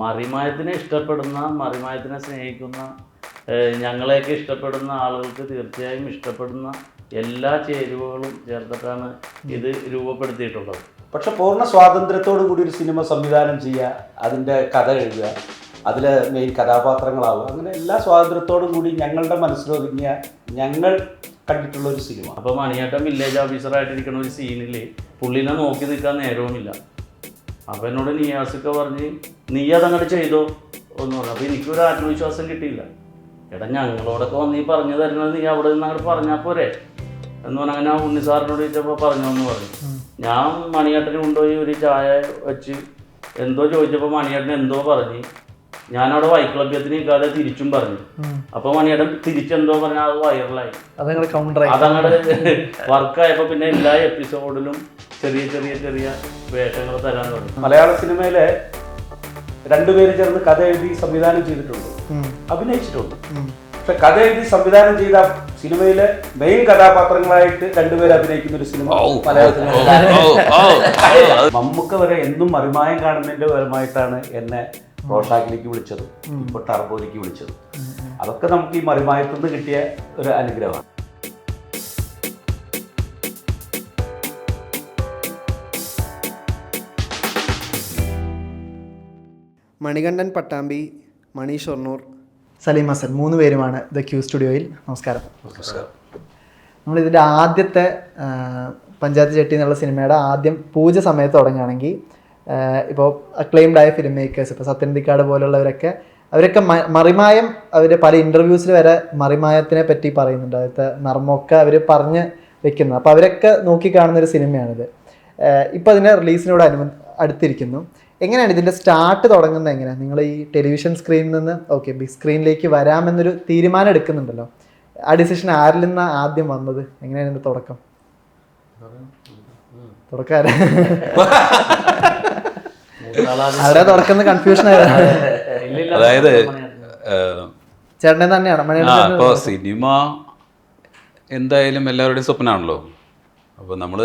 മറിമായത്തിനെ ഇഷ്ടപ്പെടുന്ന മറിമായത്തിനെ സ്നേഹിക്കുന്ന ഞങ്ങളെയൊക്കെ ഇഷ്ടപ്പെടുന്ന ആളുകൾക്ക് തീർച്ചയായും ഇഷ്ടപ്പെടുന്ന എല്ലാ ചേരുവകളും ചേർത്തിട്ടാണ് ഇത് രൂപപ്പെടുത്തിയിട്ടുള്ളത്. പക്ഷെ പൂർണ സ്വാതന്ത്ര്യത്തോടു കൂടി ഒരു സിനിമ സംവിധാനം ചെയ്യുക അതിന്റെ കഥ എഴുതുക അതിൽ മെയിൻ കഥാപാത്രങ്ങളാവുക അങ്ങനെ എല്ലാ സ്വാതന്ത്ര്യത്തോടും കൂടി ഞങ്ങളുടെ മനസ്സിലൊതുങ്ങിയ ഞങ്ങൾ കണ്ടിട്ടുള്ള ഒരു സിനിമ. അപ്പോൾ മണിയേട്ടൻ വില്ലേജ് ഓഫീസറായിട്ടിരിക്കുന്ന ഒരു സീനിൽ പുള്ളിനെ നോക്കി നിൽക്കാൻ നേരവുമില്ല. അപ്പം എന്നോട് നിയാസൊക്കെ പറഞ്ഞ് നീ അതങ്ങോട്ട് ചെയ്തോ? എന്ന് പറഞ്ഞു. അപ്പോൾ എനിക്കൊരു ആത്മവിശ്വാസം കിട്ടിയില്ല. എടാ ഞങ്ങളോടൊക്കെ വന്ന് നീ പറഞ്ഞു തരുന്നത് നീ അവിടെ നിന്ന് അങ്ങോട്ട് പറഞ്ഞാൽ പോരെ? എന്ന് പറഞ്ഞാൽ ഞാൻ ഉണ്ണിസാറിനോട് ഉണ്ണി സാറിനോട് ചോദിച്ചപ്പോൾ പറഞ്ഞു എന്ന് പറഞ്ഞു. ഞാൻ മണിയേട്ടന് കൊണ്ടുപോയി ഒരു ചായ വെച്ച് എന്തോ ചോദിച്ചപ്പോൾ മണിയേട്ടൻ എന്തോ പറഞ്ഞ്. ഞാനവിടെ വൈക്ലഭ്യത്തിന് നിൽക്കാതെ തിരിച്ചും പറഞ്ഞു. അപ്പൊ മണിയേട്ടൻ തിരിച്ചെന്തോ പറഞ്ഞാൽ അത് വൈറലായി. അതങ്ങടെ വർക്കായപ്പോ പിന്നെ എല്ലാ എപ്പിസോഡിലും ചെറിയ ചെറിയ ചെറിയ വേഷങ്ങൾ തരാൻ തുടങ്ങി. മലയാള സിനിമയിലെ രണ്ടുപേര് ചേർന്ന് കഥ എഴുതി സംവിധാനം ചെയ്തിട്ടുണ്ട്. അഭിനയിച്ചിട്ടുണ്ട്. പക്ഷെ കഥ എഴുതി സംവിധാനം ചെയ്ത സിനിമയിലെ മെയിൻ കഥാപാത്രങ്ങളായിട്ട് രണ്ടുപേരും അഭിനയിക്കുന്ന ഒരു സിനിമ മലയാളത്തിൽ മമ്മൂക്ക വരെ എന്നും മറിമായം കാണുന്നതിന്റെ പരമായിട്ടാണ് എന്നെ റോഷാക്കിലേക്ക് വിളിച്ചത് ഇപ്പൊ ടർബോയിലേക്ക് വിളിച്ചത്. അതൊക്കെ നമുക്ക് ഈ മറിമായത്തു നിന്ന് കിട്ടിയ ഒരു അനുഗ്രഹമാണ്. മണികണ്ഠൻ പട്ടാമ്പി മണി ഷൊർണൂർ സലീം ഹസൻ മൂന്ന് പേരുമാണ് ദ ക്യൂ സ്റ്റുഡിയോയിൽ. നമസ്കാരം. നമ്മളിതിന്റെ ആദ്യത്തെ പഞ്ചായത്ത് ചെട്ടി എന്നുള്ള സിനിമയുടെ ആദ്യം പൂജ സമയത്ത് തുടങ്ങുകയാണെങ്കിൽ ഇപ്പോൾ അക്ലെയിംഡ് ആയ ഫിലിം മേക്കേഴ്സ് ഇപ്പോൾ സത്യനന്ദിക്കാട് പോലുള്ളവരൊക്കെ അവരൊക്കെ മറിമായം അവർ പല ഇന്റർവ്യൂസിൽ വരെ മറിമായത്തിനെ പറ്റി പറയുന്നുണ്ട്. അതായത് നർമ്മമൊക്കെ അവർ പറഞ്ഞ് വെക്കുന്നത് അപ്പോൾ അവരൊക്കെ നോക്കിക്കാണുന്ന ഒരു സിനിമയാണിത്. ഇപ്പോൾ അതിന്റെ റിലീസിനോട് അനു അടുത്തിരിക്കുന്നു. എങ്ങനെയാണ് ഇതിന്റെ സ്റ്റാർട്ട് തുടങ്ങുന്നത് എങ്ങനെയാണ് നിങ്ങൾ ഈ ടെലിവിഷൻ സ്ക്രീനിൽ നിന്ന് ഓക്കെ ബിഗ് സ്ക്രീനിലേക്ക് വരാമെന്നൊരു തീരുമാനം എടുക്കുന്നുണ്ടല്ലോ. ആ ഡിസിഷൻ ആരിൽ നിന്നാണ് ആദ്യം വന്നത്? എങ്ങനെയാണ് ഇതിന്റെ തുടക്കം? തുടക്കാരെ ആരുടെ തുറക്കുന്ന കൺഫ്യൂഷൻ അതായത് ചേട്ടനെ തന്നെയാണ്? ആ സിനിമ എന്തായാലും എല്ലാവരുടെയും സ്വപ്നമാണല്ലോ അപ്പോൾ നമ്മൾ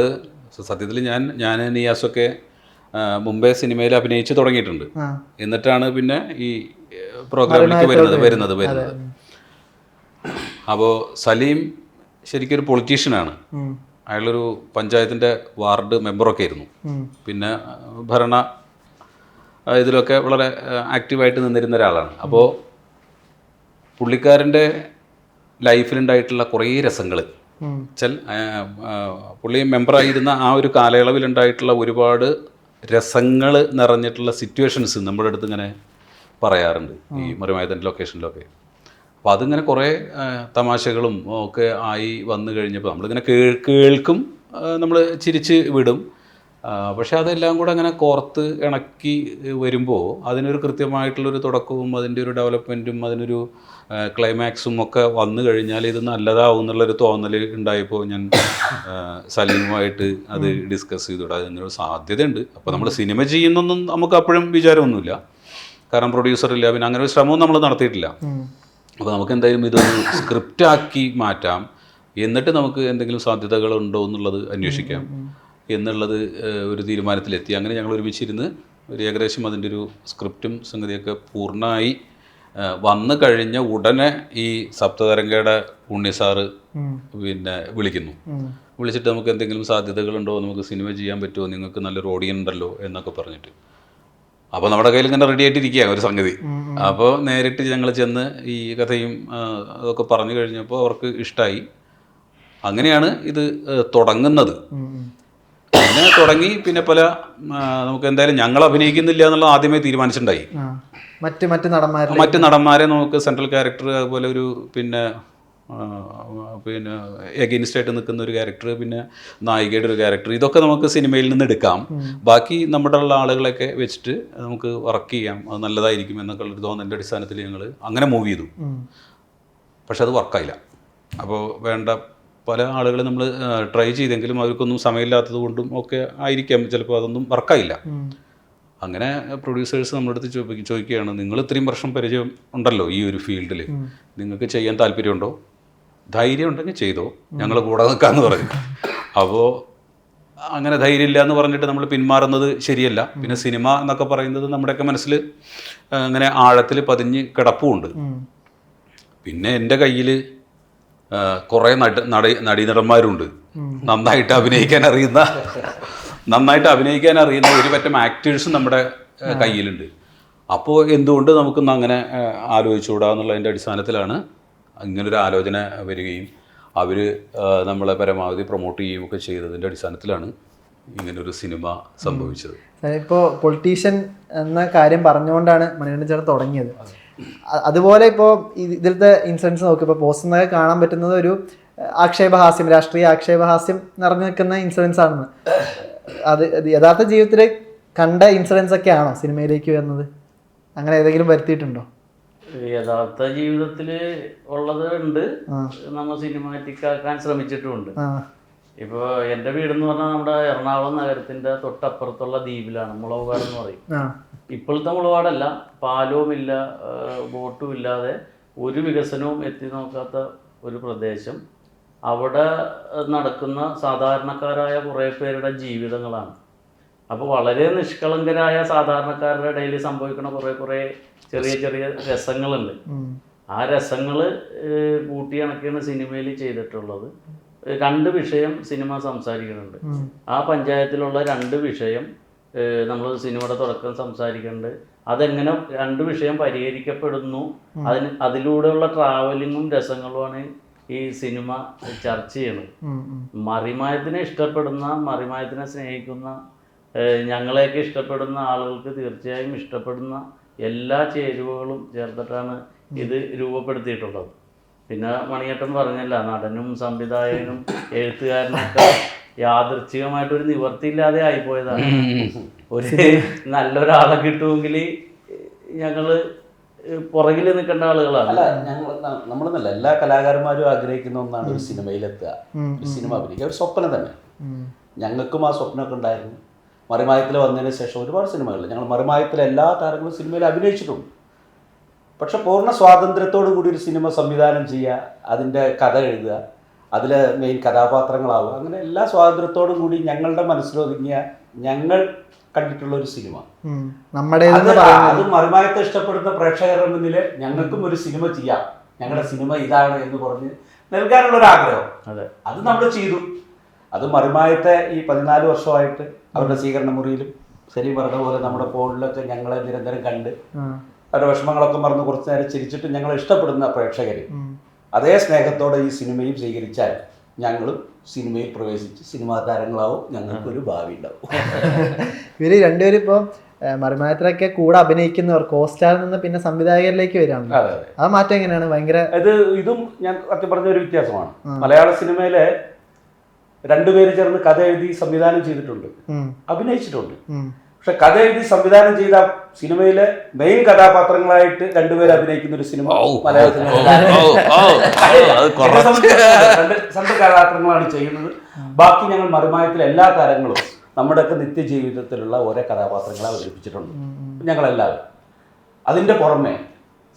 സത്യത്തിൽ ഞാൻ ഞാൻ നിയാസൊക്കെ മുംബൈ സിനിമയിൽ അഭിനയിച്ച് തുടങ്ങിയിട്ടുണ്ട്. എന്നിട്ടാണ് പിന്നെ ഈ പ്രോഗ്രാമിലേക്ക് വരുന്നത് വരുന്നത് വരുന്നത്. അപ്പോൾ സലീം ശരിക്കും ഒരു പൊളിറ്റീഷ്യനാണ്. അയാളൊരു പഞ്ചായത്തിന്റെ വാർഡ് മെമ്പറൊക്കെ ആയിരുന്നു. പിന്നെ ഭരണ ഇതിലൊക്കെ വളരെ ആക്റ്റീവായിട്ട് നിന്നിരുന്ന ഒരാളാണ്. അപ്പോൾ പുള്ളിക്കാരന്റെ ലൈഫിലുണ്ടായിട്ടുള്ള കുറേ രസങ്ങൾ. വെച്ചാൽ പുള്ളി മെമ്പറായിരുന്ന ആ ഒരു കാലയളവിലുണ്ടായിട്ടുള്ള ഒരുപാട് രസങ്ങൾ നിറഞ്ഞിട്ടുള്ള സിറ്റുവേഷൻസ് നമ്മുടെ അടുത്ത് ഇങ്ങനെ പറയാറുണ്ട് ഈ മറിമായതന്റെ ലൊക്കേഷനിലൊക്കെ അപ്പോൾ അതിങ്ങനെ കുറേ തമാശകളും ഒക്കെ ആയി വന്നു കഴിഞ്ഞപ്പോൾ നമ്മളിങ്ങനെ കേൾ കേൾക്കും നമ്മൾ ചിരിച്ച് വിടും. പക്ഷേ അതെല്ലാം കൂടെ അങ്ങനെ കോർത്ത് ഇണക്കി വരുമ്പോൾ അതിനൊരു കൃത്യമായിട്ടുള്ളൊരു തുടക്കവും അതിന്റെ ഒരു ഡെവലപ്മെന്റും അതിനൊരു ക്ലൈമാക്സും ഒക്കെ വന്നു കഴിഞ്ഞാൽ ഇത് നല്ലതാവും എന്നുള്ളൊരു തോന്നൽ ഉണ്ടായപ്പോൾ ഞാൻ സലീമുമായിട്ട് അത് ഡിസ്കസ് ചെയ്തുകൂടാ അതിനൊരു സാധ്യതയുണ്ട്. അപ്പോൾ നമ്മൾ സിനിമ ചെയ്യുന്നൊന്നും നമുക്ക് അപ്പോഴും വിചാരമൊന്നുമില്ല. കാരണം പ്രൊഡ്യൂസർ ഇല്ല പിന്നെ അങ്ങനെ ഒരു ശ്രമവും നമ്മൾ നടത്തിയിട്ടില്ല. അപ്പോൾ നമുക്ക് എന്തായാലും ഇതൊന്ന് സ്ക്രിപ്റ്റാക്കി മാറ്റാം. എന്നിട്ട് നമുക്ക് എന്തെങ്കിലും സാധ്യതകളുണ്ടോ എന്നുള്ളത് അന്വേഷിക്കാം. എന്നുള്ളത് ഒരു തീരുമാനത്തിലെത്തി. അങ്ങനെ ഞങ്ങൾ ഒരുമിച്ചിരുന്ന് ഒരു ഏകദേശം അതിന്റെ ഒരു സ്ക്രിപ്റ്റും സംഗതിയൊക്കെ പൂർണമായി വന്നു കഴിഞ്ഞ ഉടനെ ഈ സപ്തതരംഗയുടെ ഉണ്ണി സാറ് പിന്നെ വിളിക്കുന്നു. വിളിച്ചിട്ട് നമുക്ക് എന്തെങ്കിലും സാധ്യതകളുണ്ടോ? നമുക്ക് സിനിമ ചെയ്യാൻ പറ്റുമോ? നിങ്ങൾക്ക് നല്ലൊരു ഓഡിയൻ ഉണ്ടല്ലോ എന്നൊക്കെ പറഞ്ഞിട്ട്. അപ്പോൾ നമ്മുടെ കയ്യിൽ ഇങ്ങനെ റെഡി ആയിട്ടിരിക്കുകയാണ് ഒരു സംഗതി. അപ്പോൾ നേരിട്ട് ഞങ്ങൾ ചെന്ന് ഈ കഥയും അതൊക്കെ പറഞ്ഞു കഴിഞ്ഞപ്പോൾ അവർക്ക് ഇഷ്ടമായി അങ്ങനെയാണ് ഇത് തുടങ്ങുന്നത്. ഉം. തുടങ്ങി പിന്നെ പല നമുക്ക് എന്തായാലും ഞങ്ങൾ അഭിനയിക്കുന്നില്ല എന്നുള്ളത് ആദ്യമേ തീരുമാനിച്ചിട്ടുണ്ടായി. മറ്റ് മറ്റ് നടന്മാരെ മറ്റ് നടന്മാരെ നമുക്ക് സെൻട്രൽ ക്യാരക്ടർ അതുപോലെ ഒരു പിന്നെ പിന്നെ എഗെയിൻസ്റ്റ് ആയിട്ട് നിൽക്കുന്ന ഒരു ക്യാരക്ടർ പിന്നെ നായികയുടെ ഒരു ക്യാരക്ടർ ഇതൊക്കെ നമുക്ക് സിനിമയിൽ നിന്ന് എടുക്കാം. ബാക്കി നമ്മുടെ ഉള്ള ആളുകളെയൊക്കെ വെച്ചിട്ട് നമുക്ക് വർക്ക് ചെയ്യാം. അത് നല്ലതായിരിക്കും എന്നൊക്കെ ഉള്ളൊരു തോന്നലിന്റെ അടിസ്ഥാനത്തിൽ ഞങ്ങൾ അങ്ങനെ മൂവ് ചെയ്തു. പക്ഷെ അത് വർക്കായില്ല അപ്പോൾ വേണ്ട പല ആളുകൾ നമ്മൾ ട്രൈ ചെയ്തെങ്കിലും അവർക്കൊന്നും സമയമില്ലാത്തത് കൊണ്ടും ഒക്കെ ആയിരിക്കാം. ചിലപ്പോൾ അതൊന്നും വർക്കായില്ല അങ്ങനെ പ്രൊഡ്യൂസേഴ്സ് നമ്മുടെ അടുത്ത് ചോദിക്കും ചോദിക്കുകയാണ് നിങ്ങൾ ഇത്രയും വർഷം പരിചയം ഉണ്ടല്ലോ ഈ ഒരു ഫീൽഡിൽ നിങ്ങൾക്ക് ചെയ്യാൻ താല്പര്യമുണ്ടോ? ധൈര്യം ഉണ്ടെങ്കിൽ ചെയ്തോ. ഞങ്ങൾ കൂടെ നിൽക്കാമെന്ന് പറഞ്ഞു. അപ്പോൾ അങ്ങനെ ധൈര്യമില്ല എന്ന് പറഞ്ഞിട്ട് നമ്മൾ പിന്മാറുന്നത് ശരിയല്ല. പിന്നെ സിനിമ എന്നൊക്കെ പറയുന്നത് നമ്മുടെയൊക്കെ മനസ്സിൽ അങ്ങനെ ആഴത്തിൽ പതിഞ്ഞ് കിടപ്പുമുണ്ട് പിന്നെ എന്റെ കയ്യിൽ കുറേ നട നടി നടീനടന്മാരുണ്ട്. നന്നായിട്ട് അഭിനയിക്കാൻ അറിയുന്ന നന്നായിട്ട് അഭിനയിക്കാൻ അറിയുന്ന ഒരു പറ്റം ആക്ടേഴ്സ് നമ്മുടെ കയ്യിലുണ്ട്. അപ്പോൾ എന്തുകൊണ്ട് നമുക്കൊന്ന് അങ്ങനെ ആലോചിച്ചുകൂടാ എന്നുള്ളതിന്റെ അടിസ്ഥാനത്തിലാണ് ഇങ്ങനൊരു ആലോചന വരികയും അവർ നമ്മളെ പരമാവധി പ്രൊമോട്ട് ചെയ്യുകയും ഒക്കെ ചെയ്തതിന്റെ അടിസ്ഥാനത്തിലാണ് ഇങ്ങനൊരു സിനിമ സംഭവിച്ചത്. ഇപ്പോൾ പൊളിറ്റീഷ്യൻ എന്ന കാര്യം പറഞ്ഞുകൊണ്ടാണ് മണികണ്ഠൻ ചേട്ടൻ തുടങ്ങിയത്. അതുപോലെ ഇപ്പോൾ ഇതിലത്തെ ഇൻസിഡൻസ് നോക്കി ഇപ്പോൾ പോസ്റ്റ് നിന്നൊക്കെ കാണാൻ പറ്റുന്നത് ഒരു ആക്ഷേപഹാസ്യം രാഷ്ട്രീയ ആക്ഷേപഹാസ്യം നിറഞ്ഞു നിൽക്കുന്ന ഇൻസിഡൻസ് ആണെന്ന്. അത് യഥാർത്ഥ ജീവിതത്തിൽ കണ്ട ഇൻസിഡൻസ് ഒക്കെ ആണോ സിനിമയിലേക്ക് വരുന്നത്? അങ്ങനെ ഏതെങ്കിലും വരുത്തിയിട്ടുണ്ടോ? യഥാർത്ഥ ജീവിതത്തിൽ ഉള്ളത് ഉണ്ട്. നമ്മൾ സിനിമാറ്റിക് ആക്കാൻ ശ്രമിച്ചിട്ടുമുണ്ട്. ഇപ്പോൾ വീട് എന്ന് പറഞ്ഞാൽ നമ്മുടെ എറണാകുളം നഗരത്തിന്റെ തൊട്ടപ്പുറത്തുള്ള ദ്വീപിലാണ് മുളവുകാട് എന്ന് പറയും ഇപ്പോഴത്തെ മുളവാടല്ല പാലവുമില്ല ഇല്ല ബോട്ടും ഇല്ലാതെ ഒരു വികസനവും എത്തി നോക്കാത്ത ഒരു പ്രദേശം. അവിടെ നടക്കുന്ന സാധാരണക്കാരായ കുറേ പേരുടെ ജീവിതങ്ങളാണ്. അപ്പോൾ വളരെ നിഷ്കളങ്കരായ സാധാരണക്കാരുടെ ഇടയിൽ സംഭവിക്കുന്ന കുറേ കുറേ ചെറിയ ചെറിയ രസങ്ങളുണ്ട്. ആ രസങ്ങൾ കൂട്ടിയിണക്കിയാണ് സിനിമയിൽ ചെയ്തിട്ടുള്ളത്. രണ്ട് വിഷയം സിനിമ സംസാരിക്കുന്നുണ്ട്. ആ പഞ്ചായത്തിലുള്ള രണ്ട് വിഷയം നമ്മൾ സിനിമയുടെ തുടക്കം സംസാരിക്കുന്നുണ്ട്. അതെങ്ങനെ രണ്ട് വിഷയം പരിഹരിക്കപ്പെടുന്നു അതിന് അതിലൂടെയുള്ള ട്രാവലിങ്ങും രസങ്ങളുമാണ് ഈ സിനിമ ചർച്ച ചെയ്യുന്നത്. മറിമായത്തിനെ ഇഷ്ടപ്പെടുന്ന മറിമായത്തിനെ സ്നേഹിക്കുന്ന ഞങ്ങളെയൊക്കെ ഇഷ്ടപ്പെടുന്ന ആളുകൾക്ക് തീർച്ചയായും ഇഷ്ടപ്പെടുന്ന എല്ലാ ചേരുവകളും ചേർത്തിട്ടാണ് ഇത് രൂപപ്പെടുത്തിയിട്ടുള്ളത്. പിന്നെ മണിയേട്ടൻ പറഞ്ഞല്ല നടനും സംവിധായകനും എഴുത്തുകാരനൊക്കെ യാദൃച്ഛികമായിട്ടൊരു നിവർത്തിയില്ലാതെ ആയിപ്പോയതാണ്. ഒരു നല്ലൊരാളെ കിട്ടുമെങ്കിൽ ഞങ്ങൾ പുറകിൽ നിൽക്കേണ്ട ആളുകളാണ്. അല്ല ഞങ്ങൾ നമ്മളെന്നല്ല എല്ലാ കലാകാരന്മാരും ആഗ്രഹിക്കുന്ന ഒന്നാണ് ഒരു സിനിമയിലെത്തുക. ഒരു സിനിമ അഭിനയിക്കുക. ഒരു സ്വപ്നം തന്നെ. ഞങ്ങൾക്കും ആ സ്വപ്നമൊക്കെ ഉണ്ടായിരുന്നു. മറിമായത്തിൽ വന്നതിന് ശേഷം ഒരുപാട് സിനിമകൾ ഞങ്ങൾ മറിമായത്തിലെ എല്ലാ താരങ്ങളും സിനിമയിൽ അഭിനയിച്ചിട്ടുണ്ട്. പക്ഷെ പൂർണ സ്വാതന്ത്ര്യത്തോടു കൂടി ഒരു സിനിമ സംവിധാനം ചെയ്യുക അതിന്റെ കഥ എഴുതുക അതിൽ മെയിൻ കഥാപാത്രങ്ങളാവുക അങ്ങനെ എല്ലാ സ്വാതന്ത്ര്യത്തോടും കൂടി ഞങ്ങളുടെ മനസ്സിലൊതുങ്ങിയ ഞങ്ങൾ കണ്ടിട്ടുള്ള ഒരു സിനിമ. നമ്മുടെ അത് പറയുന്നത് ഇഷ്ടപ്പെടുന്ന പ്രേക്ഷകർ പ്രേക്ഷകരുടെ മുന്നിൽ ഞങ്ങൾക്കും ഒരു സിനിമ ചെയ്യാം. ഞങ്ങളുടെ സിനിമ ഇതാണ് എന്ന് പറഞ്ഞ് നൽകാനുള്ള ഒരു ആഗ്രഹം. അതെ. നമ്മൾ ചെയ്തു. അത് മറുമായത്തെ ഈ പതിനാല് വർഷമായിട്ട് അവരുടെ സ്വീകരണ മുറിയിലും സലീം പറഞ്ഞ പോലെ നമ്മുടെ ഫോണിലൊക്കെ ഞങ്ങളെ നിരന്തരം കണ്ട്. അവരുടെ വിഷമങ്ങളൊക്കെ മറന്ന് കുറച്ച് നേരം ചിരിച്ചിട്ട് ഞങ്ങൾ ഇഷ്ടപ്പെടുന്ന പ്രേക്ഷകർ അതേ സ്നേഹത്തോടെ ഈ സിനിമയും സ്വീകരിച്ചാൽ ഞങ്ങളും സിനിമയിൽ പ്രവേശിച്ച് സിനിമാ താരങ്ങളാവും ഞങ്ങൾക്കൊരു ഭാവി ഉണ്ടാവും. ഇവർ രണ്ടുപേരും ഇപ്പോൾ മറിമാത്രയൊക്കെ കൂടെ അഭിനയിക്കുന്നവർ കോസ്റ്റാറിൽ നിന്ന് പിന്നെ സംവിധായകരിലേക്ക് വരികയാണ് ആ മാറ്റം എങ്ങനെയാണ്? ഭയങ്കര ഇത് ഇതും ഞാൻ സത്യം പറഞ്ഞ ഒരു വ്യത്യാസമാണ്. മലയാള സിനിമയിലെ രണ്ടുപേര് ചേർന്ന് കഥ എഴുതി സംവിധാനം ചെയ്തിട്ടുണ്ട്. അഭിനയിച്ചിട്ടുണ്ട്. പക്ഷെ കഥ എഴുതി സംവിധാനം ചെയ്ത സിനിമയിലെ മെയിൻ കഥാപാത്രങ്ങളായിട്ട് രണ്ടുപേർ അഭിനയിക്കുന്ന ഒരു സിനിമ മലയാളത്തിൽ രണ്ട് കഥാപാത്രങ്ങളാണ് ചെയ്യുന്നത്. ബാക്കി ഞങ്ങൾ മറുമായത്തിൽ എല്ലാ താരങ്ങളും നമ്മുടെയൊക്കെ നിത്യജീവിതത്തിലുള്ള ഓരോ കഥാപാത്രങ്ങളെ അവതരിപ്പിച്ചിട്ടുണ്ട്. ഞങ്ങളെല്ലാവരും. അതിന്റെ പുറമെ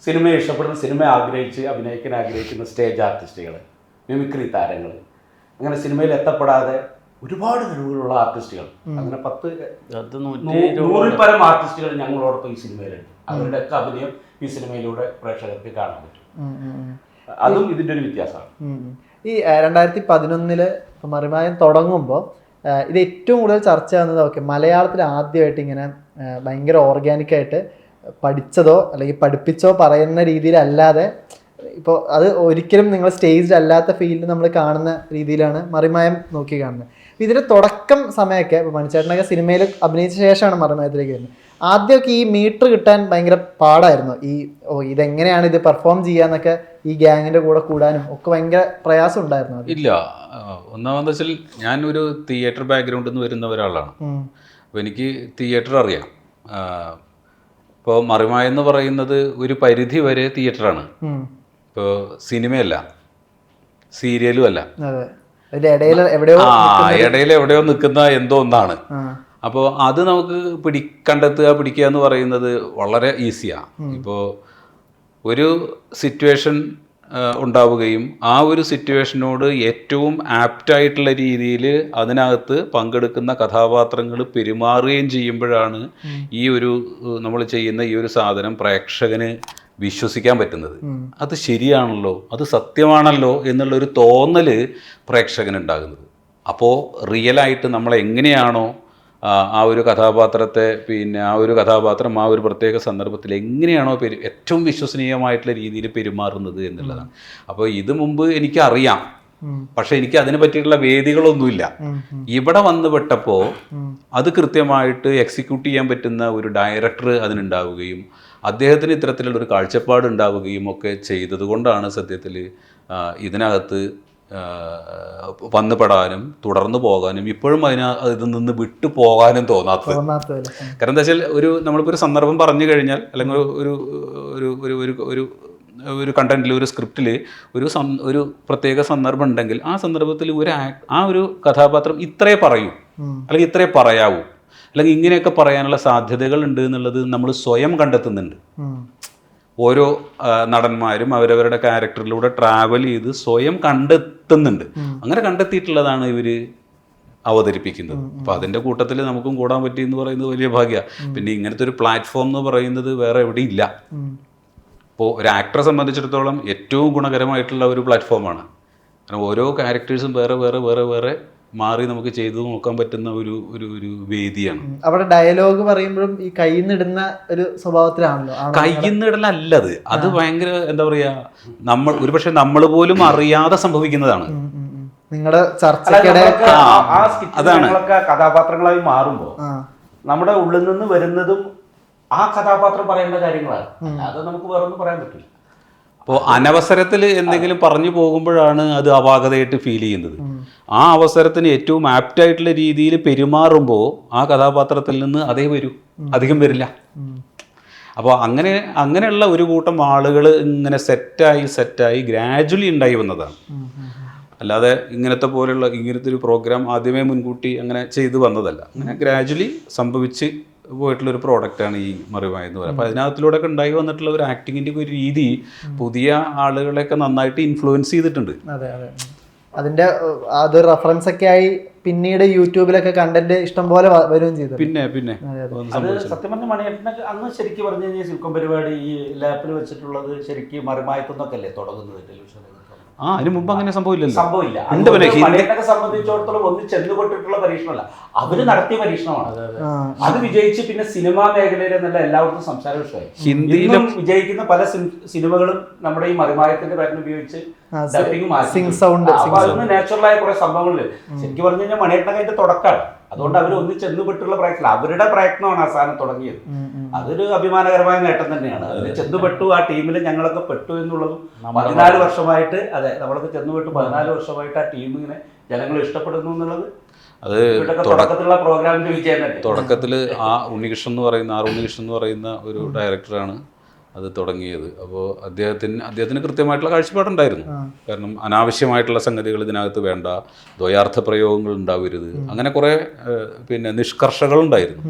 സിനിമയെ ഇഷ്ടപ്പെടുന്ന സിനിമ ആഗ്രഹിച്ച് അഭിനയിക്കാൻ ആഗ്രഹിക്കുന്ന സ്റ്റേജ് ആർട്ടിസ്റ്റുകൾ മിമിക്രി താരങ്ങൾ അങ്ങനെ സിനിമയിൽ എത്തപ്പെടാതെ ഒരുപാട് കഴിവുകളുള്ള ആർട്ടിസ്റ്റുകൾ. അങ്ങനെ പത്ത് നൂറിൽ പരം ആർട്ടിസ്റ്റുകൾ ഞങ്ങളോടൊപ്പം ഈ സിനിമയിലുണ്ട്. അവരുടെ അവരുടെയൊക്കെ അഭിനയം ഈ സിനിമയിലൂടെ പ്രേക്ഷകർക്ക് കാണാൻ പറ്റും. അതും ഇതിന്റെ ഒരു വ്യത്യാസമാണ്. ഈ രണ്ടായിരത്തി പതിനൊന്നിൽ മറിമായം തുടങ്ങുമ്പോൾ ഇത് ഏറ്റവും കൂടുതൽ ചർച്ച ആവുന്നത് ഓക്കെ മലയാളത്തിൽ ആദ്യമായിട്ട് ഇങ്ങനെ ഭയങ്കര ഓർഗാനിക്കായിട്ട് പഠിച്ചതോ അല്ലെങ്കിൽ പഠിപ്പിച്ചോ പറയുന്ന രീതിയിലല്ലാതെ ഇപ്പോൾ അത് ഒരിക്കലും നിങ്ങൾ സ്റ്റേജിൽ അല്ലാത്ത ഫീൽഡ് നമ്മൾ കാണുന്ന രീതിയിലാണ് മറിമായം നോക്കി കാണുന്നത്. ഇതിന്റെ തുടക്കം സമയമൊക്കെ ഇപ്പോൾ മണിച്ചേട്ടനൊക്കെ സിനിമയിൽ അഭിനയിച്ച ശേഷമാണ് മറിമായത്തിലേക്ക് വരുന്നത്. ആദ്യമൊക്കെ ഈ മീറ്റർ കിട്ടാൻ ഭയങ്കര പാടായിരുന്നു. ഈ ഓ ഇതെങ്ങനെയാണ് ഇത് പെർഫോം ചെയ്യാന്നൊക്കെ ഈ ഗ്യാങ്ങിന്റെ കൂടെ കൂടാനും ഒക്കെ ഭയങ്കര പ്രയാസം ഉണ്ടായിരുന്നു ഇല്ല ആ, ഒന്നാമെന്ന് വെച്ചാൽ ഞാനൊരു തിയേറ്റർ ബാക്ക്ഗ്രൗണ്ടിൽ നിന്ന് വരുന്ന ഒരാളാണ്. അപ്പോൾ എനിക്ക് തിയേറ്റർ അറിയാം. ഇപ്പോൾ മറിമായെന്ന് പറയുന്നത് ഒരു പരിധി വരെ തിയേറ്ററാണ്. ഇപ്പോൾ സിനിമയല്ല സീരിയലും അല്ല. ഇടയിൽ എവിടെയോ ആ ഇടയിൽ എവിടെയോ നിൽക്കുന്ന എന്തോ ഒന്നാണ്. അപ്പോൾ അത് നമുക്ക് പിടി കണ്ടെത്തുക പിടിക്കുക എന്ന് പറയുന്നത് വളരെ ഈസിയാണ് ഇപ്പോൾ ഒരു സിറ്റുവേഷൻ ഉണ്ടാവുകയും ആ ഒരു സിറ്റുവേഷനോട് ഏറ്റവും ആപ്റ്റായിട്ടുള്ള രീതിയിൽ അതിനകത്ത് പങ്കെടുക്കുന്ന കഥാപാത്രങ്ങൾ പെരുമാറുകയും ചെയ്യുമ്പോഴാണ് ഈ ഒരു നമ്മൾ ചെയ്യുന്ന ഈ ഒരു സാധനം പ്രേക്ഷകന് വിശ്വസിക്കാൻ പറ്റുന്നത്. അത് ശരിയാണല്ലോ അത് സത്യമാണല്ലോ എന്നുള്ളൊരു തോന്നൽ പ്രേക്ഷകനുണ്ടാകുന്നത്. അപ്പോൾ റിയലായിട്ട് നമ്മൾ എങ്ങനെയാണോ ആ ഒരു കഥാപാത്രത്തെ പിന്നെ ആ ഒരു കഥാപാത്രം ആ ഒരു പ്രത്യേക സന്ദർഭത്തിൽ എങ്ങനെയാണോ പെരു ഏറ്റവും വിശ്വസനീയമായിട്ടുള്ള രീതിയിൽ പെരുമാറുന്നത് എന്നുള്ളതാണ്. അപ്പോൾ ഇത് മുമ്പ് എനിക്കറിയാം. പക്ഷെ എനിക്ക് അതിനെ പറ്റിയിട്ടുള്ള വേദികളൊന്നുമില്ല. ഇവിടെ വന്ന് പെട്ടപ്പോൾ അത് കൃത്യമായിട്ട് എക്സിക്യൂട്ട് ചെയ്യാൻ പറ്റുന്ന ഒരു ഡയറക്ടർ അതിനുണ്ടാവുകയും അദ്ദേഹത്തിന് ഇത്തരത്തിലുള്ള ഒരു കാഴ്ചപ്പാട് ഉണ്ടാവുകയും ഒക്കെ ചെയ്തതുകൊണ്ടാണ് സത്യത്തിൽ ഇതിനകത്ത് വന്നു പെടാനും തുടർന്നു പോകാനും ഇപ്പോഴും അതിന് ഇതിൽ നിന്ന് വിട്ടു പോകാനും തോന്നാത്തത്. തോന്നാത്ത കാരണം എന്താ വെച്ചാൽ ഒരു നമ്മളിപ്പോൾ ഒരു സന്ദർഭം പറഞ്ഞു കഴിഞ്ഞാൽ അല്ലെങ്കിൽ ഒരു ഒരു ഒരു ഒരു ഒരു ഒരു കണ്ടന്റിൽ ഒരു സ്ക്രിപ്റ്റിൽ ഒരു സം ഒരു പ്രത്യേക സന്ദർഭം ഉണ്ടെങ്കിൽ ആ സന്ദർഭത്തിൽ ഒരു ആ ഒരു കഥാപാത്രം ഇത്രേ പറയൂ. അല്ലെങ്കിൽ ഇത്രേ പറയാവൂ. അല്ലെങ്കിൽ ഇങ്ങനെയൊക്കെ പറയാനുള്ള സാധ്യതകൾ ഉണ്ട് എന്നുള്ളത് നമ്മൾ സ്വയം കണ്ടെത്തുന്നുണ്ട്. ഓരോ നടന്മാരും അവരവരുടെ ക്യാരക്ടറിലൂടെ ട്രാവൽ ചെയ്ത് സ്വയം കണ്ടെത്തുന്നുണ്ട്. അങ്ങനെ കണ്ടെത്തിയിട്ടുള്ളതാണ് ഇവർ അവതരിപ്പിക്കുന്നത്. അപ്പൊ അതിന്റെ കൂട്ടത്തിൽ നമുക്കും കൂടാൻ പറ്റി എന്ന് പറയുന്നത് വലിയ ഭാഗ്യ. പിന്നെ ഇങ്ങനത്തെ ഒരു പ്ലാറ്റ്ഫോം എന്ന് പറയുന്നത് വേറെ എവിടെ ഇല്ല. ഇപ്പോൾ ഒരു ആക്ടറെ സംബന്ധിച്ചിടത്തോളം ഏറ്റവും ഗുണകരമായിട്ടുള്ള ഒരു പ്ലാറ്റ്ഫോമാണ് കാരണം ഓരോ ക്യാരക്ടേഴ്സും വേറെ വേറെ വേറെ വേറെ മാറി നമുക്ക് ചെയ്തു നോക്കാൻ പറ്റുന്ന ഒരു ഒരു ഒരു വേദിയാണ്. അവിടെ ഡയലോഗ് പറയുമ്പോഴും ഈ കയ്യിൽ ഒരു സ്വഭാവത്തിലാണല്ലോ. ആണോ? കയ്യിന്നിടലല്ലത് അത് ഭയങ്കര എന്താ പറയാ നമ്മൾ ഒരുപക്ഷെ നമ്മൾ പോലും അറിയാതെ സംഭവിക്കുന്നതാണ്. നിങ്ങളുടെ ചർച്ചയ്ക്കിടെ അതാണ്. കഥാപാത്രങ്ങളായി മാറുമ്പോൾ നമ്മുടെ ഉള്ളിൽ നിന്ന് വരുന്നതും ആ കഥാപാത്രം പറയേണ്ട കാര്യങ്ങളാണ്. അത് നമുക്ക് വേറൊന്നും പറയാൻ പറ്റില്ല. അപ്പോൾ അനവസരത്തിൽ എന്തെങ്കിലും പറഞ്ഞു പോകുമ്പോഴാണ് അത് അപാകതയായിട്ട് ഫീൽ ചെയ്യുന്നത്. ആ അവസരത്തിന് ഏറ്റവും ആപ്റ്റായിട്ടുള്ള രീതിയിൽ പെരുമാറുമ്പോൾ ആ കഥാപാത്രത്തിൽ നിന്ന് അതേ വരൂ. അധികം വരില്ല. അപ്പോൾ അങ്ങനെ അങ്ങനെയുള്ള ഒരു കൂട്ടം ആളുകൾ ഇങ്ങനെ സെറ്റായി സെറ്റായി ഗ്രാജുവലി ഉണ്ടായി വന്നതാണ്. അല്ലാതെ ഇങ്ങനത്തെ പോലെയുള്ള ഇങ്ങനത്തെ ഒരു പ്രോഗ്രാം ആദ്യമേ മുൻകൂട്ടി അങ്ങനെ ചെയ്തു വന്നതല്ല. അങ്ങനെ ഗ്രാജുവലി സംഭവിച്ച് പോയിട്ടുള്ള ഒരു പ്രോഡക്റ്റാണ് ഈ മറിവായ എന്ന് പറയുന്നത് അപ്പോൾ അതിനകത്തിലൂടെ ഒക്കെ ഉണ്ടായി വന്നിട്ടുള്ള ഒരു ആക്ടിങ്ങിന്റെ ഒരു രീതി പുതിയ ആളുകളെയൊക്കെ നന്നായിട്ട് ഇൻഫ്ലുവൻസ് ചെയ്തിട്ടുണ്ട്. അതെ അതെ. ഉം. അതിന്റെ അത് റെഫറൻസ് ഒക്കെ ആയി പിന്നീട് യൂട്യൂബിലൊക്കെ കണ്ടന്റ് ഇഷ്ടംപോലെ വരികയും ചെയ്തു പിന്നെ പിന്നെ. സത്യം പറഞ്ഞ മണിയേട്ടനൊക്കെ അന്ന് ശരിക്കും പറഞ്ഞു കഴിഞ്ഞാൽ സിൽക്കം പരിപാടി ഈ ലാപ്പിൽ വെച്ചിട്ടുള്ളത് ശരിക്കും മറിമായത്തുന്നൊക്കെ അല്ലേ തുടങ്ങുന്നത് ടെലിവിഷനിൽ? ആ അതിന് മുമ്പ് അങ്ങനെ പിന്നെ ഹിന്ദി- മണിയേട്ടനെ സംബന്ധിച്ചിടത്തോളം ഒന്ന് ചെന്നുപെട്ടിട്ടുള്ള പരീക്ഷണമല്ല. അവർ നടത്തിയ പരീക്ഷണമാണ്. അത് വിജയിച്ച് പിന്നെ സിനിമാ മേഖലയിൽ എന്നല്ല എല്ലാവർക്കും സംസാര വിഷയമായി. ഹിന്ദിയിലും- വിജയിക്കുന്ന പല സിനിമകളും നമ്മുടെ ഈ മറിമായത്തിന്റെ പേരിന് ഉപയോഗിച്ച് ഡബിംഗ് മാറ്റി sing അതൊന്ന് നാച്ചുറലായ കുറെ സംഭവങ്ങളുണ്ട്. ശരിക്കും പറഞ്ഞു കഴിഞ്ഞാൽ മണിയട്ടകന്റെ അതിന്റെ തുടക്കമാണ് അതുകൊണ്ട് അവർ ഒന്നിച്ചെന്ന് ചെന്നുപെട്ടുള്ള പ്രയത്നം അവരുടെ പ്രയത്നമാണ് ആ സാധനം തുടങ്ങിയത്. അതൊരു അഭിമാനകരമായ നേട്ടം തന്നെയാണ്. അതിൽ ചെന്നുപെട്ടു ആ ടീമിൽ ഞങ്ങളൊക്കെ പെട്ടു എന്നുള്ളതും പതിനാല് വർഷമായിട്ട് അതെ നമ്മളൊക്കെ ചെന്നുപെട്ടു പതിനാല് വർഷമായിട്ട് ആ ടീം ഇങ്ങനെ ജനങ്ങൾ ഇഷ്ടപ്പെടുന്നു എന്നുള്ളത് അത് തുടക്കത്തിലുള്ള പ്രോഗ്രാമിന്റെ വിജയം തന്നെ. തുടക്കത്തിൽ ആ ഉണ്ണികൃഷ്ണൻ എന്ന് പറയുന്ന ആർ ഉണ്ണികൃഷ്ണൻ എന്ന് പറയുന്ന ഒരു ഡയറക്ടറാണ് അത് തുടങ്ങിയത്. അപ്പോൾ അദ്ദേഹത്തിന് അദ്ദേഹത്തിന് കൃത്യമായിട്ടുള്ള കാഴ്ചപ്പാടുണ്ടായിരുന്നു. കാരണം അനാവശ്യമായിട്ടുള്ള സംഗതികൾ ഇതിനകത്ത് വേണ്ട ദ്വയാർത്ഥ പ്രയോഗങ്ങൾ ഉണ്ടാവരുത് അങ്ങനെ കുറേ പിന്നെ നിഷ്കർഷകളുണ്ടായിരുന്നു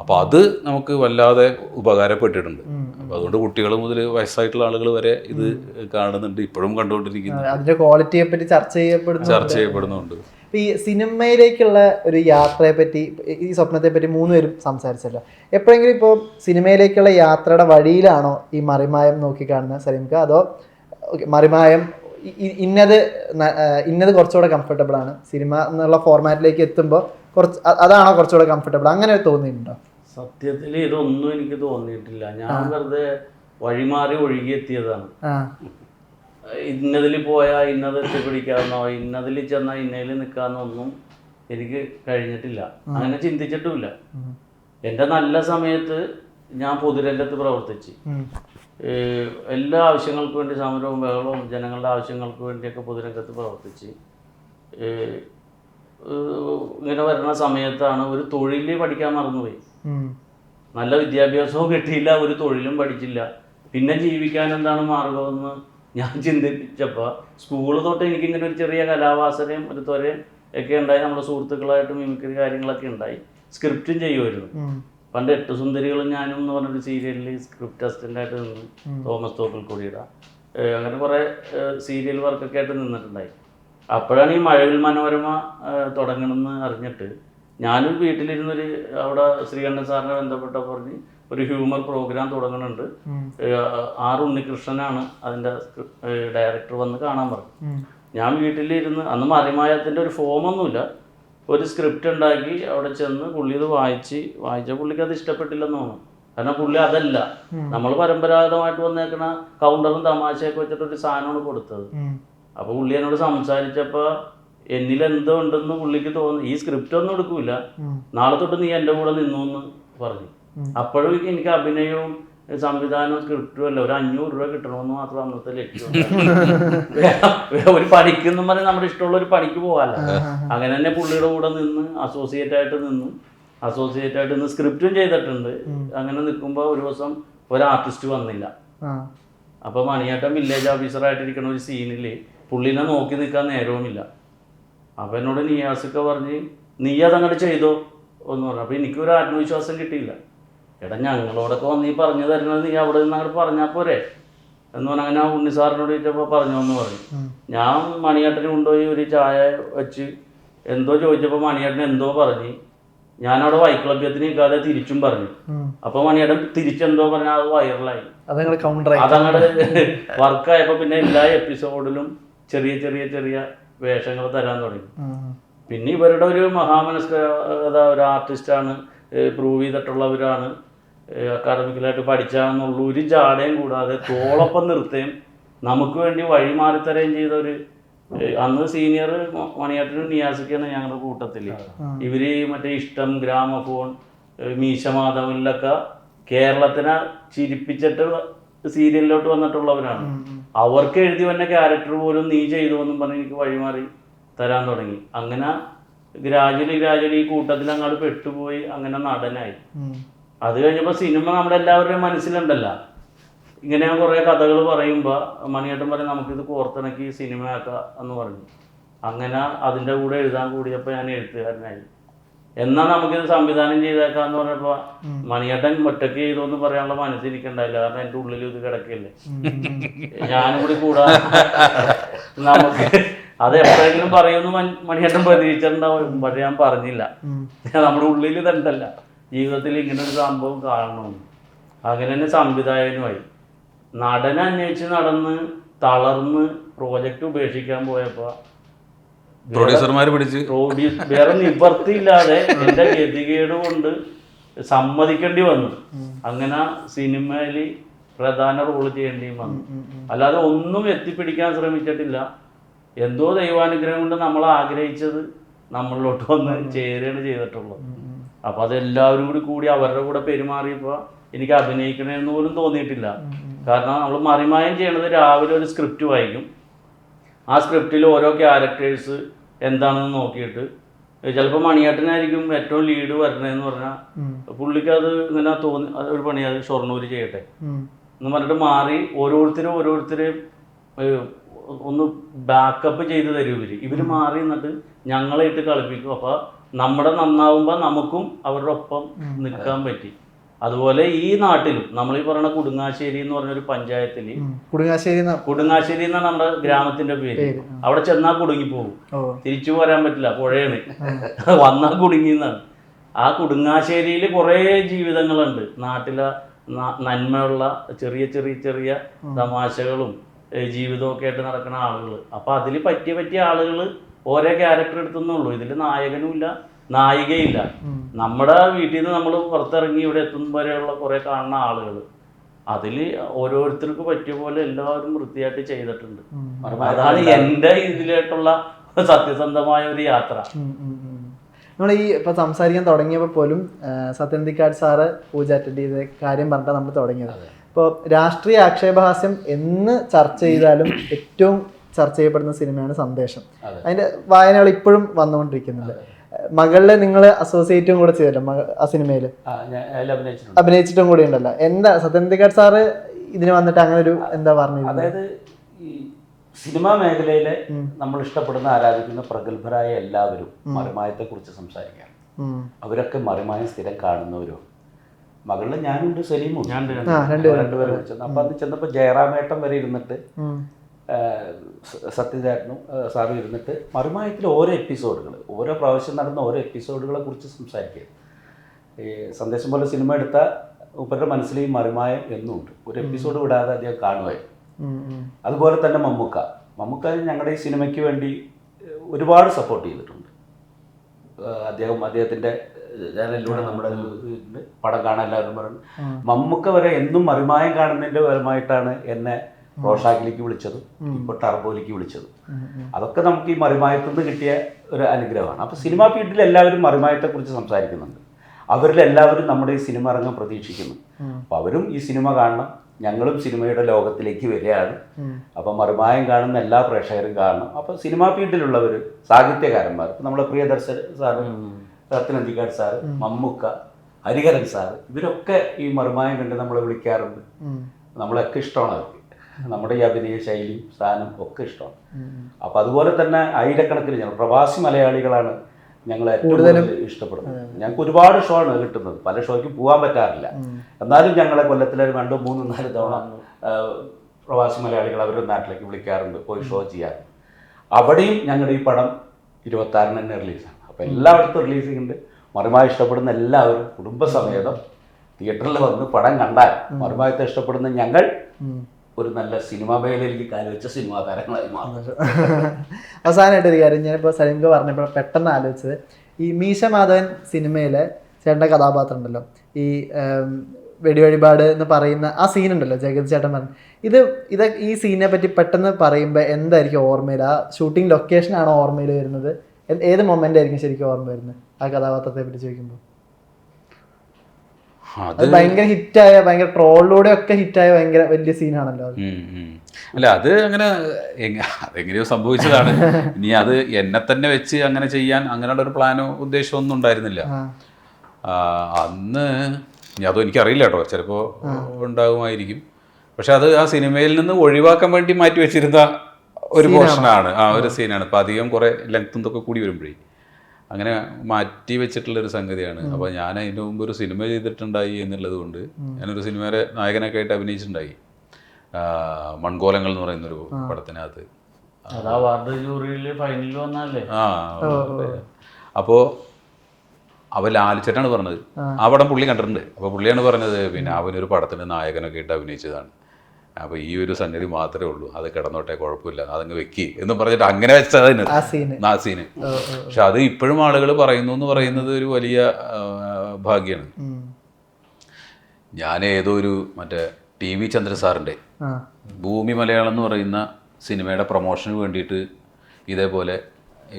അപ്പോൾ അത് നമുക്ക് വല്ലാതെ ഉപകാരപ്പെട്ടിട്ടുണ്ട്. അപ്പോൾ അതുകൊണ്ട് കുട്ടികൾ മുതൽ വയസ്സായിട്ടുള്ള ആളുകൾ വരെ ഇത് കാണുന്നുണ്ട്. ഇപ്പോഴും കണ്ടുകൊണ്ടിരിക്കുന്നു. അതിന്റെ ക്വാളിറ്റിയെ പറ്റി ചർച്ച ചെയ്യപ്പെടുന്നു ചർച്ച ചെയ്യപ്പെടുന്നുണ്ട്. ഈ സിനിമയിലേക്കുള്ള ഒരു യാത്രയെ പറ്റി ഈ സ്വപ്നത്തെ പറ്റി മൂന്ന് പേരും സംസാരിച്ചല്ലോ. എപ്പോഴെങ്കിലും ഇപ്പോൾ സിനിമയിലേക്കുള്ള യാത്രയുടെ വഴിയിലാണോ ഈ മറിമായം കാണുന്നത് സലീംക്ക്? അതോ മറിമായം ഇന്നത് ഇന്നത് കുറച്ചുകൂടെ കംഫർട്ടബിൾ ആണ്? സിനിമ എന്നുള്ള ഫോർമാറ്റിലേക്ക് എത്തുമ്പോൾ കുറച്ച് അതാണോ കുറച്ചുകൂടെ കംഫർട്ടബിൾ അങ്ങനെ തോന്നിയിട്ടുണ്ടോ? സത്യത്തിൽ ഇതൊന്നും എനിക്ക് തോന്നിയിട്ടില്ല. ഞാൻ വെറുതെ വഴിമാറി ഒഴുകിയെത്തിയതാണ്. ഇന്നതിൽ പോയാൽ ഇന്നത് എത്തിപ്പിടിക്കാമെന്നോ ഇന്നതിൽ ചെന്നാൽ ഇന്നതിൽ നിൽക്കാമെന്നൊന്നും എനിക്ക് കഴിഞ്ഞിട്ടില്ല. അങ്ങനെ ചിന്തിച്ചിട്ടുമില്ല. എന്റെ നല്ല സമയത്ത് ഞാൻ പൊതുരംഗത്ത് പ്രവർത്തിച്ച്. എല്ലാ ആവശ്യങ്ങൾക്ക് വേണ്ടി സമരവും ബഹളവും ജനങ്ങളുടെ ആവശ്യങ്ങൾക്ക് വേണ്ടിയൊക്കെ പൊതുരംഗത്ത് പ്രവർത്തിച്ച് ഇങ്ങനെ വരുന്ന സമയത്താണ് ഒരു തൊഴിൽ പഠിക്കാൻ മറന്നുപോയി. നല്ല വിദ്യാഭ്യാസവും കിട്ടിയില്ല ഒരു തൊഴിലും പഠിച്ചില്ല. പിന്നെ ജീവിക്കാൻ എന്താണ് മാർഗമെന്ന് ഞാൻ ചിന്തിച്ചപ്പോൾ സ്കൂൾ തൊട്ട് എനിക്ക് ഇങ്ങനെ ഒരു ചെറിയ കലാവാസനയും ഒരു ത്വരയും ഒക്കെ ഉണ്ടായി. നമ്മുടെ സുഹൃത്തുക്കളായിട്ട് മിമിക്രി കാര്യങ്ങളൊക്കെ ഉണ്ടായി. സ്ക്രിപ്റ്റും ചെയ്യുമായിരുന്നു. പണ്ട് എട്ട് സുന്ദരികളും ഞാനും എന്ന് പറഞ്ഞൊരു സീരിയലിൽ സ്ക്രിപ്റ്റ് അസിസ്റ്റന്റായിട്ട് നിന്ന് തോമസ് തോപ്പിൽ കൊടിയുടെ അങ്ങനെ കുറേ സീരിയൽ വർക്കൊക്കെ ആയിട്ട് നിന്നിട്ടുണ്ടായി. അപ്പോഴാണ് ഈ മഴവിൽ മനോരമ തുടങ്ങണമെന്ന് അറിഞ്ഞിട്ട് ഞാനും വീട്ടിലിരുന്നൊരു അവിടെ ശ്രീകണ്ഠൻ സാറിനെ ബന്ധപ്പെട്ട പറഞ്ഞ് ഒരു ഹ്യൂമർ പ്രോഗ്രാം തുടങ്ങുന്നുണ്ട് ആർ ഉണ്ണികൃഷ്ണനാണ് അതിന്റെ ഡയറക്ടർ വന്ന് കാണാൻ പറഞ്ഞു. ഞാൻ വീട്ടിലിരുന്ന് അന്ന് മറിമായത്തിന്റെ ഒരു ഫോമൊന്നുമില്ല. ഒരു സ്ക്രിപ്റ്റ് ഉണ്ടാക്കി അവിടെ ചെന്ന് പുള്ളി ഇത് വായിച്ച് വായിച്ച പുള്ളിക്ക് അത് ഇഷ്ടപ്പെട്ടില്ലെന്ന് തോന്നുന്നു. കാരണം പുള്ളി അതല്ല. നമ്മൾ പരമ്പരാഗതമായിട്ട് വന്നേക്കണ കൗണ്ടറും തമാശയൊക്കെ വെച്ചിട്ട് ഒരു സാധനമാണ് കൊടുത്തത്. അപ്പോൾ പുള്ളി എന്നോട് സംസാരിച്ചപ്പോൾ എന്നിൽ എന്തോ ഉണ്ടെന്ന് പുള്ളിക്ക് തോന്നി. ഈ സ്ക്രിപ്റ്റ് ഒന്നും എടുക്കൂല. നാളെ തൊട്ട് നീ എന്റെ കൂടെ നിന്നു എന്ന് പറഞ്ഞു അപ്പോഴും എനിക്ക് അഭിനയവും സംവിധാനവും സ്ക്രിപ്റ്റും അല്ല ഒരു അഞ്ഞൂറ് രൂപ കിട്ടണമെന്ന് മാത്രം അന്നത്തെ ലക്ഷ്യം ഒരു പണിക്കെന്നും പറഞ്ഞ് നമ്മുടെ ഇഷ്ടമുള്ള ഒരു പണിക്ക് പോകാല്ല അങ്ങനെ തന്നെ പുള്ളിയുടെ കൂടെ നിന്ന് അസോസിയേറ്റ് ആയിട്ട് നിന്ന്. അസോസിയേറ്റ് ആയിട്ട് നിന്ന് സ്ക്രിപ്റ്റും ചെയ്തിട്ടുണ്ട്. അങ്ങനെ നിൽക്കുമ്പോൾ ഒരു ദിവസം ഒരു ആർട്ടിസ്റ്റ് വന്നില്ല. അപ്പൊ മണിയാട്ടം വില്ലേജ് ഓഫീസറായിട്ടിരിക്കുന്ന ഒരു സീനിൽ പുള്ളിനെ നോക്കി നിൽക്കാൻ നേരവുമില്ല. അവനോട് എന്നോട് നിയാസൊക്കെ പറഞ്ഞ് നീ അതങ്ങോട്ട് ചെയ്തോ? എന്ന് പറഞ്ഞു. അപ്പോൾ എനിക്കൊരു ആത്മവിശ്വാസം കിട്ടിയില്ല. എടാ ഞങ്ങളോടൊക്കെ വന്ന് ഈ പറഞ്ഞു തരുന്നത് നീ അവിടെ നിന്ന് അങ്ങോട്ട് പറഞ്ഞാൽ പോരെ? എന്ന് പറഞ്ഞാൽ അങ്ങനെ ആ ഉണ്ണി സാറിനോട് ചോദിച്ചപ്പോൾ പറഞ്ഞു എന്ന് പറഞ്ഞു. ഞാൻ മണിയേട്ടന് കൊണ്ടുപോയി ഒരു ചായ വെച്ച് എന്തോ ചോദിച്ചപ്പോൾ മണിയേട്ടൻ എന്തോ പറഞ്ഞ്. ഞാനവിടെ വൈക്ലഭ്യത്തിന് നിൽക്കാതെ തിരിച്ചും പറഞ്ഞു. അപ്പൊ മണിയേട്ടൻ തിരിച്ചെന്തോ പറഞ്ഞാൽ അത് വൈറലായി. അതങ്ങട് വർക്കായപ്പോ പിന്നെ എല്ലാ എപ്പിസോഡിലും ചെറിയ ചെറിയ ചെറിയ വേഷങ്ങൾ തരാൻ തുടങ്ങി. പിന്നെ ഇവരുടെ ഒരു മഹാമനസ്കത ഒരു ആർട്ടിസ്റ്റാണ് പ്രൂവ് ചെയ്തിട്ടുള്ളവരാണ് അക്കാഡമിക്കലായിട്ട് പഠിച്ചാന്നുള്ള ഒരു ജാടയും കൂടാതെ തോളൊപ്പം നിർത്തുകയും നമുക്ക് വേണ്ടി വഴി മാറിത്തരുകയും ചെയ്ത ഒരു അന്ന് സീനിയർ മണിയാട്ടിനും നിയാസിക്കാണ് ഞങ്ങളുടെ കൂട്ടത്തിൽ ഇവർ മറ്റേ ഇഷ്ടം ഗ്രാമഫോൺ മീശമാധവനിലൊക്കെ കേരളത്തിനെ ചിരിപ്പിച്ചിട്ട് സീരിയലിലോട്ട് വന്നിട്ടുള്ളവരാണ്. അവർക്ക് എഴുതി വന്ന ക്യാരക്ടർ പോലും നീ ചെയ്തു എന്നും പറഞ്ഞ് എനിക്ക് വഴിമാറി തരാൻ തുടങ്ങി. അങ്ങനെ ഗ്രാജുവലി ഗ്രാജുവലി ഈ കൂട്ടത്തിൽ അങ്ങോട്ട് പെട്ടുപോയി അങ്ങനെ നടനായി. അത് കഴിഞ്ഞപ്പോൾ സിനിമ നമ്മുടെ എല്ലാവരുടെയും മനസ്സിലുണ്ടല്ലോ. ഇങ്ങനെ കുറേ കഥകൾ പറയുമ്പോൾ മണിയേട്ടൻ പറയും നമുക്കിത് കോർത്തിണക്കി സിനിമയാക്കാം എന്ന് പറഞ്ഞു. അങ്ങനെ അതിന്റെ കൂടെ എഴുതാൻ കൂടിയപ്പോൾ ഞാൻ എഴുത്തുകാരനായി. എന്നാൽ നമുക്കിത് സംവിധാനം ചെയ്തേക്കാന്ന് പറഞ്ഞപ്പോ മണിയേട്ടൻ ഒറ്റയ്ക്ക് ചെയ്തു എന്ന് പറയാനുള്ള മനസ്സിരിക്കണ്ടായില്ല. കാരണം എന്റെ ഉള്ളിൽ ഇത് കിടക്കില്ലേ? ഞാനും കൂടി കൂടാ നമുക്ക് അത് എപ്പോഴെങ്കിലും പറയുമെന്ന് മണിയേട്ടൻ പ്രതീക്ഷിച്ചിട്ടുണ്ടാവും. പക്ഷെ ഞാൻ പറഞ്ഞില്ല. നമ്മുടെ ഉള്ളിൽ ഇതുണ്ടല്ല. ജീവിതത്തിൽ ഇങ്ങനെ ഒരു സംഭവം കാണണമെന്ന് അങ്ങനെ തന്നെ സംവിധായകനുമായി നടനെ അന്വേഷിച്ച് നടന്ന് തളർന്ന് പ്രോജക്റ്റ് ഉപേക്ഷിക്കാൻ പോയപ്പോൾ പ്രൊഡ്യൂസർമാർ പിടിച്ച്. പ്രൊഡ്യൂസ് വേറെ നിവർത്തിയില്ലാതെ എന്റെ ഗതികേട് കൊണ്ട് സമ്മതിക്കേണ്ടി വന്നു. അങ്ങനെ സിനിമയിൽ പ്രധാന റോൾ ചെയ്യേണ്ടിയും വന്നു. അല്ലാതെ ഒന്നും എത്തിപ്പിടിക്കാൻ ശ്രമിച്ചിട്ടില്ല. എന്തോ ദൈവാനുഗ്രഹം കൊണ്ട് നമ്മൾ ആഗ്രഹിച്ചത് നമ്മളിലോട്ട് വന്ന് ചേരുകയാണ് ചെയ്തിട്ടുള്ളത്. അപ്പോൾ അതെല്ലാവരും കൂടി കൂടി അവരുടെ കൂടെ പെരുമാറിയപ്പോൾ എനിക്ക് അഭിനയിക്കണമെന്ന് പോലും തോന്നിയിട്ടില്ല. കാരണം നമ്മൾ മറിമായം ചെയ്യണത് രാവിലെ ഒരു സ്ക്രിപ്റ്റ് വായിക്കും. ആ സ്ക്രിപ്റ്റിൽ ഓരോ ക്യാരക്ടേഴ്സ് എന്താണെന്ന് നോക്കിയിട്ട് ചിലപ്പോൾ മണിയേട്ടനായിരിക്കും ഏറ്റവും ലീഡ് വരണതെന്ന് പറഞ്ഞാൽ പുള്ളിക്ക് അത് ഇങ്ങനെ തോന്നി ഒരു പണി അത് ഷൊർണൂർ ചെയ്യട്ടെ. എന്ന് പറഞ്ഞിട്ട് മാറി ഓരോരുത്തരും ഓരോരുത്തരെയും ഒന്ന് ബാക്കപ്പ് ചെയ്ത് തരും ഇവർ. ഇവർ മാറി എന്നിട്ട് ഞങ്ങളെ ഇട്ട് കളിപ്പിക്കും. അപ്പൊ നമ്മുടെ നന്നാവുമ്പോ നമുക്കും അവരുടെ ഒപ്പം നിൽക്കാൻ പറ്റി. അതുപോലെ ഈ നാട്ടിലും നമ്മൾ ഈ പറയുന്ന കുടുങ്ങാശ്ശേരി എന്ന് പറഞ്ഞൊരു പഞ്ചായത്തിൽ കുടുങ്ങാശ്ശേരി കുടുങ്ങാശ്ശേരി എന്നാണ് നമ്മുടെ ഗ്രാമത്തിന്റെ പേര്. അവിടെ ചെന്നാൽ കുടുങ്ങി പോകും. തിരിച്ചു പോരാൻ പറ്റില്ല പുഴയാണ്. വന്നാൽ കുടുങ്ങിന്നാണ് ആ കുടുങ്ങാശ്ശേരിയിൽ കുറേ ജീവിതങ്ങളുണ്ട്. നാട്ടിലെ നന്മയുള്ള ചെറിയ ചെറിയ ചെറിയ തമാശകളും ജീവിതവും ജീവിതമൊക്കെ ആയിട്ട് നടക്കുന്ന ആളുകൾ അപ്പോൾ അതിൽ പറ്റിയ പറ്റിയ ആളുകൾ ഓരോ ക്യാരക്ടർ എടുത്തുന്നുള്ളൂ ഇതിൽ നായകനുമില്ല നായികയില്ല. നമ്മുടെ വീട്ടിൽ നിന്ന് നമ്മൾ പുറത്തിറങ്ങി ഇവിടെ എത്തുന്ന വരെയുള്ള കുറേ കാണുന്ന ആളുകൾ അതിൽ ഓരോരുത്തർക്ക് പറ്റിയ പോലെ എല്ലാവരും വൃത്തിയായിട്ട് ചെയ്തിട്ടുണ്ട്. അതാണ് എന്റെ ഇതിലായിട്ടുള്ള സത്യസന്ധമായ ഒരു യാത്ര. നമ്മൾ ഈ ഇപ്പൊ സംസാരിക്കാൻ തുടങ്ങിയപ്പോൾ പോലും സത്യന്തിക്കാട് സാറ് പൂജ അറ്റൻഡ് ചെയ്ത കാര്യം പറഞ്ഞിട്ടാണ് നമ്മൾ തുടങ്ങിയത്. ഇപ്പോൾ രാഷ്ട്രീയ ആക്ഷേപഹാസ്യം എന്ന് ചർച്ച ചെയ്താലും ഏറ്റവും ചർച്ച ചെയ്യപ്പെടുന്ന സിനിമയാണ് സന്ദേശം. അതിന്റെ വായനകൾ ഇപ്പോഴും വന്നുകൊണ്ടിരിക്കുന്നുണ്ട്. മകളിലെ നിങ്ങൾ അസോസിയേറ്റും കൂടെ ചെയ്തല്ലോ ആ സിനിമയിൽ ഞാൻ അഭിനയിച്ചിട്ടുണ്ട്. അഭിനയിച്ചിട്ടും കൂടി ഉണ്ടല്ലോ. എന്താ സത്യന്തികാട് സാറ് ഇതിന് വന്നിട്ട് അങ്ങനെ ഒരു എന്താ പറഞ്ഞു അതായത് ഈ സിനിമാ മേഖലയിലെ നമ്മൾ ഇഷ്ടപ്പെടുന്ന ആരാധിക്കുന്ന പ്രഗത്ഭരായ എല്ലാവരും മറിമായത്തെ കുറിച്ച് സംസാരിക്കുകയാണ് ഉം. അവരൊക്കെ മറിമായം സ്ഥിരം കാണുന്നവരും. മകളിൽ ഞാനുണ്ട് ആ രണ്ടുപേരും. അപ്പൊ വിളിച്ചത് ചെന്നപ്പോ അന്ന് ചെന്നപ്പോൾ ജയറാമേട്ടൻ വരെ ഇരുന്നിട്ട്. സത്യചാരനും സാറും ഇരുന്നിട്ട് മറുമായത്തിൽ ഓരോ എപ്പിസോഡുകൾ ഓരോ പ്രാവശ്യം നടന്ന ഓരോ എപ്പിസോഡുകളെ കുറിച്ച് സംസാരിക്കുക. ഈ സന്ദേശം പോലെ സിനിമ എടുത്ത ഉപരുടെ മനസ്സിൽ ഈ മറുമായം എന്നുണ്ട്. ഒരു എപ്പിസോഡ് വിടാതെ അദ്ദേഹം കാണുമായിരുന്നു. അതുപോലെ തന്നെ മമ്മൂക്ക. മമ്മൂക്ക ഞങ്ങളുടെ ഈ സിനിമയ്ക്ക് വേണ്ടി ഒരുപാട് സപ്പോർട്ട് ചെയ്തിട്ടുണ്ട്. അദ്ദേഹം അദ്ദേഹത്തിന്റെ ചാനലിലൂടെ നമ്മുടെ പടം കാണാൻ എല്ലാവരും പറഞ്ഞു. മമ്മൂക്ക വരെ എന്നും മറിമായം കാണുന്നതിന്റെ പരമായിട്ടാണ് എന്നെ റോഷാക്കിലേക്ക് വിളിച്ചതും ഇപ്പോൾ ടർബോയിലേക്ക് വിളിച്ചതും. അതൊക്കെ നമുക്ക് ഈ മറിമായത്തു നിന്ന് കിട്ടിയ ഒരു അനുഗ്രഹമാണ്. അപ്പോൾ സിനിമാ ഫീൽഡിൽ എല്ലാവരും മറിമായത്തെക്കുറിച്ച് സംസാരിക്കുന്നുണ്ട്. അവരിലെല്ലാവരും നമ്മുടെ ഈ സിനിമ ഇറങ്ങാൻ പ്രതീക്ഷിക്കുന്നു. അപ്പോൾ അവരും ഈ സിനിമ കാണണം. ഞങ്ങളും സിനിമയുടെ ലോകത്തിലേക്ക് വരികയാണ്. അപ്പം മറുമായം കാണുന്ന എല്ലാ പ്രേക്ഷകരും കാണണം. അപ്പോൾ സിനിമാ ഫീൽഡിലുള്ളവർ സാഹിത്യകാരന്മാർ നമ്മുടെ പ്രിയദർശൻ സാറ് രത്നന്തിക്കാട് സാറ് മമ്മൂക്ക ഹരിഹരൻ സാറ് ഇവരൊക്കെ ഈ മറുമായം കണ്ട് നമ്മളെ വിളിക്കാറുണ്ട്. നമ്മളൊക്കെ ഇഷ്ടമാണ് അവർക്ക്. നമ്മുടെ ഈ അഭിനയ ശൈലി സ്ഥാനം ഒക്കെ ഇഷ്ടമാണ്. അപ്പം അതുപോലെ തന്നെ ആയിരക്കണക്കിന് ഞങ്ങൾ പ്രവാസി മലയാളികളാണ് ഞങ്ങൾ ഏറ്റവും കൂടുതൽ ഇഷ്ടപ്പെടുന്നത്. ഞങ്ങൾക്ക് ഒരുപാട് ഷോ ആണ് കിട്ടുന്നത്. പല ഷോയ്ക്കും പോകാൻ പറ്റാറില്ല. എന്നാലും ഞങ്ങളെ കൊല്ലത്തിലെ രണ്ടോ മൂന്നോ നാല് തവണ പ്രവാസി മലയാളികൾ അവരുടെ നാട്ടിലേക്ക് വിളിക്കാറുണ്ട്. പോയി ഷോ ചെയ്യാറുണ്ട് അവിടെയും ഞങ്ങളുടെ ഈ പടം ഇരുപത്തി ആറിന് തന്നെ റിലീസാണ് അപ്പോൾ എല്ലായിടത്തും റിലീസിംഗ് ഉണ്ട്. മറുമായി ഇഷ്ടപ്പെടുന്ന എല്ലാവരും കുടുംബസമേതം തിയേറ്ററിൽ വന്ന് പടം കണ്ടാൽ മറുമായത്തെ ഇഷ്ടപ്പെടുന്ന ഞങ്ങൾ ഒരു നല്ല സിനിമാ മേഖലയിലേക്ക് കാലുവെച്ച സിനിമാ താരങ്ങളായി മാറും. അവസാനമായിട്ട് ഒരു കാര്യം ഞാനിപ്പോൾ സലീംക്ക് പറഞ്ഞപ്പോൾ പെട്ടെന്ന് ആലോചിച്ചത്. ഈ മീശ മാധവൻ സിനിമയിലെ ചേട്ടന്റെ കഥാപാത്രം ഉണ്ടല്ലോ. ഈ വെടിവഴിപാട് എന്ന് പറയുന്ന ആ സീൻ ഉണ്ടല്ലോ ജഗത് ചേട്ടൻ പറഞ്ഞു. ഇത് ഇത് ഈ സീനെ പറ്റി പെട്ടെന്ന് പറയുമ്പോൾ എന്തായിരിക്കും ഓർമ്മയിൽ ആ ഷൂട്ടിംഗ് ലൊക്കേഷൻ ആണോ ഓർമ്മയിൽ വരുന്നത് ഏത് മൊമെന്റ് ആയിരിക്കും ശരിക്കും ഓർമ്മ വരുന്നത് ആ കഥാപാത്രത്തെ പറ്റി ചോദിക്കുമ്പോൾ അത് ഭയങ്കര ഹിറ്റായ ഭയങ്കര ട്രോളിലൂടെ ഒക്കെ ഹിറ്റായ ഭയങ്കര വലിയ സീനാണല്ലോ. അല്ല അത് അങ്ങനെ അതെങ്ങനെയോ സംഭവിച്ചതാണ്. ഇനി അത് എന്നെ തന്നെ വെച്ച് അങ്ങനെ ചെയ്യാൻ അങ്ങനെയുള്ള ഒരു പ്ലാനോ ഉദ്ദേശമോ ഒന്നും ഉണ്ടായിരുന്നില്ല. അന്ന് ഇനി അതോ എനിക്കറിയില്ല കേട്ടോ. ചിലപ്പോൾ ഉണ്ടാകുമായിരിക്കും. പക്ഷെ അത് ആ സിനിമയിൽ നിന്ന് ഒഴിവാക്കാൻ വേണ്ടി മാറ്റി വെച്ചിരുന്ന ഒരു പോർഷനാണ്. ആ ഒരു സീനാണ്. ഇപ്പൊ അധികം കുറേ ലെങ്ത്തും കൂടി വരുമ്പോഴേ. അങ്ങനെ മാറ്റി വെച്ചിട്ടുള്ള ഒരു സംഗതിയാണ്. അപ്പോൾ ഞാൻ അതിന് മുമ്പ് ഒരു സിനിമ ചെയ്തിട്ടുണ്ടായി എന്നുള്ളത് കൊണ്ട് ഞാനൊരു സിനിമയുടെ നായകനൊക്കെ ആയിട്ട് അഭിനയിച്ചിട്ടുണ്ടായി മൺകോലങ്ങൾ എന്ന് പറയുന്ന ഒരു പടത്തിനകത്ത്. അപ്പോ അവാർഡ് ജൂറിയിൽ ഫൈനലിൽ വന്നല്ലേ ആ അപ്പോൾ അവ ലാലിച്ചേട്ടാണ് പറഞ്ഞത്. ആ. പടം പുള്ളി കണ്ടിട്ടുണ്ട്. അപ്പോൾ പുള്ളിയാണ് പറഞ്ഞത് പിന്നെ അവനൊരു പടത്തിന് നായകനൊക്കെ ആയിട്ട് അഭിനയിച്ചതാണ്. അപ്പോൾ ഈ ഒരു സംഗതി മാത്രമേ ഉള്ളൂ. അത് കിടന്നോട്ടെ കുഴപ്പമില്ല. അതങ്ങ് വെക്കി എന്ന് പറഞ്ഞിട്ട് അങ്ങനെ വെച്ചതിന് ആ സീന്. പക്ഷെ അത് ഇപ്പോഴും ആളുകൾ പറയുന്നു എന്ന് പറയുന്നത് ഒരു വലിയ ഭാഗ്യാണ്. ഭാഗ്യമാണ് ഞാൻ ഏതോ ഒരു മറ്റേ ടി വി ചന്ദ്ര സാറിന്റെ ഭൂമി മലയാളം എന്ന് പറയുന്ന സിനിമയുടെ പ്രൊമോഷന് വേണ്ടിയിട്ട് ഇതേപോലെ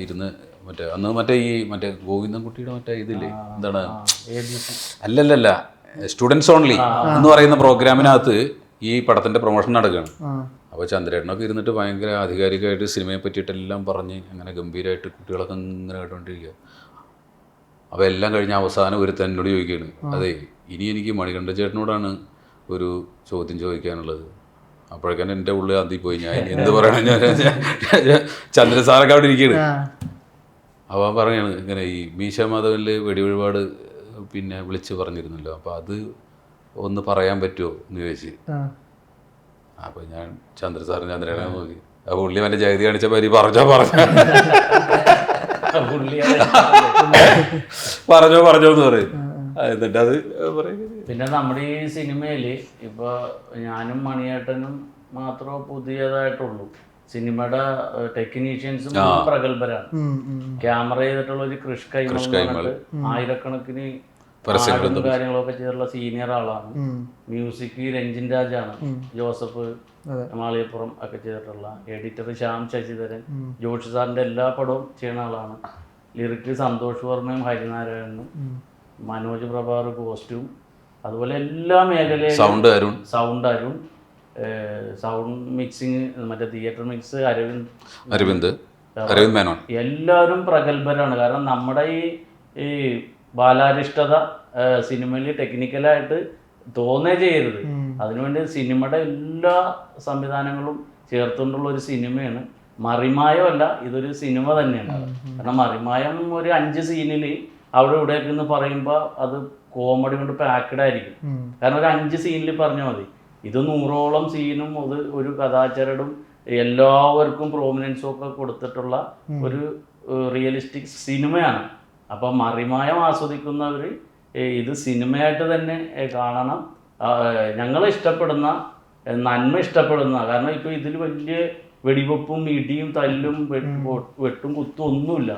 ഇരുന്ന് മറ്റേ അന്ന് മറ്റേ ഈ മറ്റേ ഗോവിന്ദൻ കുട്ടിയുടെ മറ്റേ ഇതില്ലേ? എന്താണ്? അല്ലല്ലല്ല സ്റ്റുഡൻസ് ഓൺലി എന്ന് പറയുന്ന പ്രോഗ്രാമിനകത്ത് ഈ പടത്തിന്റെ പ്രൊമോഷൻ നടക്കുകയാണ് അപ്പോൾ ചന്ദ്രേട്ടനൊക്കെ ഇരുന്നിട്ട് ഭയങ്കര ആധികാരികമായിട്ട് സിനിമയെ പറ്റിയിട്ടെല്ലാം പറഞ്ഞ് അങ്ങനെ ഗംഭീരമായിട്ട് കുട്ടികളൊക്കെ ഇങ്ങനെ കേട്ടോണ്ടിരിക്കുക അപ്പോൾ എല്ലാം കഴിഞ്ഞ അവസാനം ഒരു തന്നോട് ചോദിക്കുകയാണ് അതെ ഇനി എനിക്ക് മണികണ്ഠ ചേട്ടനോടാണ് ഒരു ചോദ്യം ചോദിക്കാനുള്ളത്. അപ്പോഴേക്കാണ് എന്റെ ഉള്ളിൽ അന്തി പോയി. ഞാൻ എന്ത് പറയണം? ഞാൻ ചന്ദ്രൻ സാറൊക്കെ അവിടെ ഇരിക്കുകയാണ് അപ്പോൾ പറയാണ് ഇങ്ങനെ ഈ മീശ മാധവനിൽ വെടിവഴിപാട് പിന്നെ വിളിച്ച് പറഞ്ഞിരുന്നല്ലോ. അപ്പോൾ അത് ഒന്ന് പറയാൻ പറ്റുമോ എന്ന് ചോദിച്ച്. അപ്പൊ അപ്പോൾ ഞാൻ ചന്ദ്ര സാറും ചന്ദ്രനെ നോക്കി. അപ്പോൾ പുള്ളി അവന്റെ ജഗതി കാണിച്ച പരി പറഞ്ഞോ പറഞ്ഞോ. പറഞ്ഞോ പറഞ്ഞോ എന്ന് പറയും. എന്നിട്ട് അത് പറയും. പിന്നെ നമ്മുടെ ഈ സിനിമയിൽ ഇപ്പോൾ ഞാനും മണിയേട്ടനും മാത്രമേ പുതിയതായിട്ടുള്ളൂ. സിനിമയുടെ ടെക്നീഷ്യൻസും പ്രഗത്ഭരാണ്. ക്യാമറ ചെയ്തിട്ടുള്ള ഒരു കൃഷ് കൈമൾ ആയിരക്കണക്കിന് പരസ്യങ്ങളും കാര്യങ്ങളൊക്കെ ചെയ്തിട്ടുള്ള സീനിയർ ആളാണ്. മ്യൂസിക് രഞ്ജിൻ രാജാണ്. ജോസഫ്. മാളിയപ്പുറം ഒക്കെ ചെയ്തിട്ടുള്ള എഡിറ്റർ ശ്യാം ശശിധരൻ ജോഷി സാറിന്റെ എല്ലാ പടവും ചെയ്യുന്ന ആളാണ്. ലിറിക്ക് സന്തോഷ് വർമ്മയും ഹരിനാരായണനും മനോജ് പ്രഭാർ കോസ്റ്റ്യൂം അതുപോലെ എല്ലാ മേഖലയിലും sound Arun. Sound Arun sound mixing മറ്റേ തിയേറ്റർ മിക്സ് അരവിന്ദ് അരവിന്ദ്. അരവിന്ദ് മേനോൻ. എല്ലാവരും പ്രഗത്ഭരാണ്. കാരണം നമ്മുടെ ഈ ഈ ബാലാരിഷ്ടത സിനിമയിൽ ടെക്നിക്കലായിട്ട് തോന്നേ ചെയ്യരുത്. അതിനുവേണ്ടി സിനിമയുടെ എല്ലാ സംവിധാനങ്ങളും ചേർത്തുകൊണ്ടുള്ള ഒരു സിനിമയാണ്. മറിമായമല്ല ഇതൊരു സിനിമ തന്നെയാണ്. കാരണം മറിമായം ഒരു അഞ്ച് സീനിൽ അവിടെ ഇവിടെയൊക്കെ എന്ന് പറയുമ്പോൾ അത് കോമഡി കൊണ്ട് പാക്കഡ് ആയിരിക്കും. കാരണം ഒരു അഞ്ച് സീനിൽ പറഞ്ഞാൽ മതി. ഇത് നൂറോളം സീനും അത് ഒരു കഥാചരടും എല്ലാവർക്കും പ്രോമിനൻസും ഒക്കെ കൊടുത്തിട്ടുള്ള ഒരു റിയലിസ്റ്റിക് സിനിമയാണ്. അപ്പം മറിമായം ആസ്വദിക്കുന്നവർ ഇത് സിനിമയായിട്ട് തന്നെ കാണണം. ഞങ്ങൾ ഇഷ്ടപ്പെടുന്ന നന്മ ഇഷ്ടപ്പെടുന്ന കാരണം ഇപ്പോൾ ഇതിൽ വലിയ വെടിവെപ്പും ഇടിയും തല്ലും വെട്ടും കുത്തും ഒന്നുമില്ല.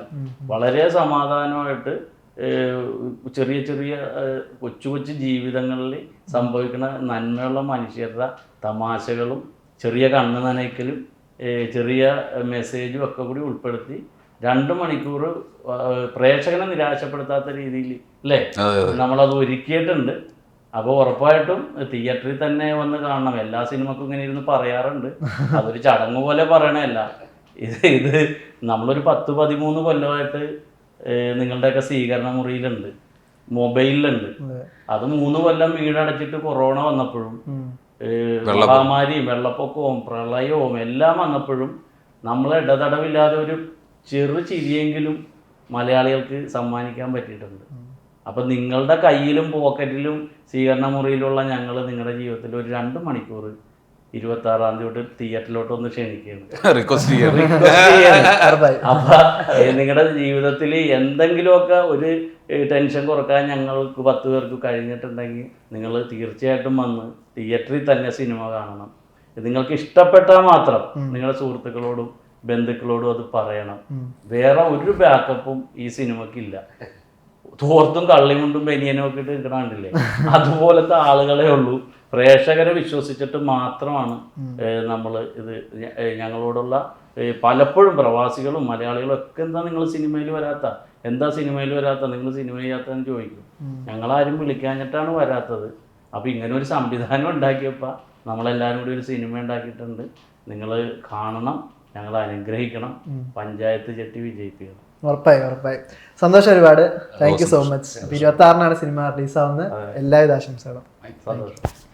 വളരെ സമാധാനമായിട്ട് ചെറിയ ചെറിയ കൊച്ചു കൊച്ചു ജീവിതങ്ങളിൽ സംഭവിക്കുന്ന നന്മയുള്ള മനുഷ്യരുടെ തമാശകളും ചെറിയ കണ്ണ് നനയ്ക്കലും ചെറിയ മെസ്സേജും ഒക്കെ കൂടി ഉൾപ്പെടുത്തി രണ്ട് മണിക്കൂർ പ്രേക്ഷകനെ നിരാശപ്പെടുത്താത്ത രീതിയിൽ അല്ലേ? നമ്മളത് ഒരുക്കിയിട്ടുണ്ട്. അപ്പോൾ ഉറപ്പായിട്ടും തിയേറ്ററിൽ തന്നെ വന്ന് കാണണം. എല്ലാ സിനിമക്കും ഇങ്ങനെ ഇരുന്ന് പറയാറുണ്ട്. അതൊരു ചടങ്ങ് പോലെ പറയണല്ല ഇത് ഇത് നമ്മളൊരു പത്ത് പതിമൂന്ന് കൊല്ലമായിട്ട് നിങ്ങളുടെയൊക്കെ സ്വീകരണ മുറിയിലുണ്ട്. മൊബൈലിലുണ്ട്. അത്. മൂന്ന് കൊല്ലം വീടടച്ചിട്ട് കൊറോണ വന്നപ്പോഴും മഹാമാരിയും വെള്ളപ്പൊക്കവും പ്രളയവും എല്ലാം വന്നപ്പോഴും നമ്മളെ ഇടതടവില്ലാതെ ഒരു ചെറു ചിരിയെങ്കിലും മലയാളികൾക്ക് സമ്മാനിക്കാൻ പറ്റിയിട്ടുണ്ട്. അപ്പം നിങ്ങളുടെ കയ്യിലും പോക്കറ്റിലും സ്വീകരണ മുറിയിലുള്ള ഞങ്ങൾ നിങ്ങളുടെ ജീവിതത്തിൽ ഒരു രണ്ട് മണിക്കൂർ ഇരുപത്തി ആറാം തീയതി തൊട്ട് തിയേറ്ററിലോട്ട് ഒന്ന് ക്ഷണിക്കുകയാണ്. റിക്വസ്റ്റ് അപ്പൊ നിങ്ങളുടെ ജീവിതത്തിൽ എന്തെങ്കിലുമൊക്കെ ഒരു ടെൻഷൻ കുറയ്ക്കാൻ ഞങ്ങൾക്ക് പത്ത് പേർക്ക് കഴിഞ്ഞിട്ടുണ്ടെങ്കിൽ നിങ്ങൾ തീർച്ചയായിട്ടും വന്ന് തിയേറ്ററിൽ തന്നെ സിനിമ കാണണം. നിങ്ങൾക്ക് ഇഷ്ടപ്പെട്ടാൽ മാത്രം നിങ്ങളുടെ സുഹൃത്തുക്കളോടും ബന്ധുക്കളോടും അത് പറയണം. വേറെ ഒരു ബാക്കപ്പും ഈ സിനിമക്കില്ല. തോർത്തും കള്ളിമുണ്ടും ബനിയനും ഒക്കെ ഇട്ട് നിൽക്കണില്ലേ അതുപോലത്തെ ആളുകളെ ഉള്ളൂ. പ്രേക്ഷകരെ വിശ്വസിച്ചിട്ട് മാത്രമാണ് നമ്മൾ ഇത് ഞങ്ങളോടുള്ള പലപ്പോഴും പ്രവാസികളും മലയാളികളും ഒക്കെ എന്താ നിങ്ങൾ സിനിമയിൽ വരാത്ത? എന്താ സിനിമയിൽ വരാത്ത? നിങ്ങൾ സിനിമ ചെയ്യാത്തതെന്ന് ചോദിക്കും. ഞങ്ങളാരും വിളിക്കാഞ്ഞിട്ടാണ് വരാത്തത്. അപ്പോൾ ഇങ്ങനെ ഒരു സംവിധാനം ഉണ്ടാക്കിയപ്പോൾ നമ്മളെല്ലാവരും കൂടി ഒരു സിനിമ ഉണ്ടാക്കിയിട്ടുണ്ട്. നിങ്ങൾ കാണണം. ഞങ്ങളെ അനുഗ്രഹിക്കണം പഞ്ചായത്ത് ചെട്ടി വിജയിപ്പിക്കണം. ഉറപ്പായി ഉറപ്പായി. സന്തോഷം ഒരുപാട്. താങ്ക് യു സോ മച്ച് ഇരുപത്തി ആറിനാണ് സിനിമ റിലീസ് ആവുന്നത് എല്ലാവിധ ആശംസകളും. സന്തോഷം.